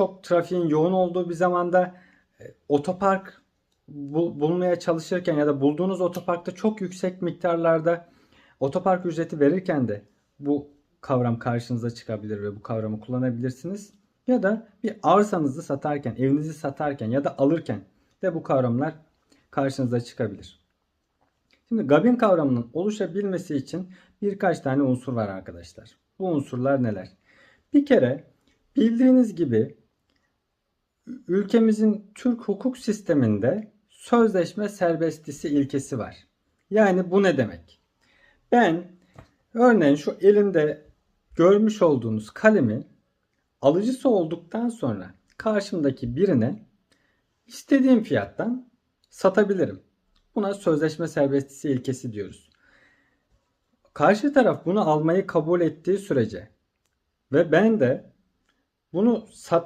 çok trafiğin yoğun olduğu bir zamanda e, otopark bul- bulmaya çalışırken ya da bulduğunuz otoparkta çok yüksek miktarlarda otopark ücreti verirken de bu kavram karşınıza çıkabilir ve bu kavramı kullanabilirsiniz. Ya da bir arsanızı satarken, evinizi satarken ya da alırken de bu kavramlar karşınıza çıkabilir. Şimdi Gabin kavramının oluşabilmesi için birkaç tane unsur var arkadaşlar. Bu unsurlar neler? Bir kere bildiğiniz gibi ülkemizin Türk hukuk sisteminde sözleşme serbestisi ilkesi var. Yani bu ne demek? Ben örneğin şu elimde görmüş olduğunuz kalemi alıcısı olduktan sonra karşımdaki birine istediğim fiyattan satabilirim. Buna sözleşme serbestisi ilkesi diyoruz. Karşı taraf bunu almayı kabul ettiği sürece ve ben de bunu sat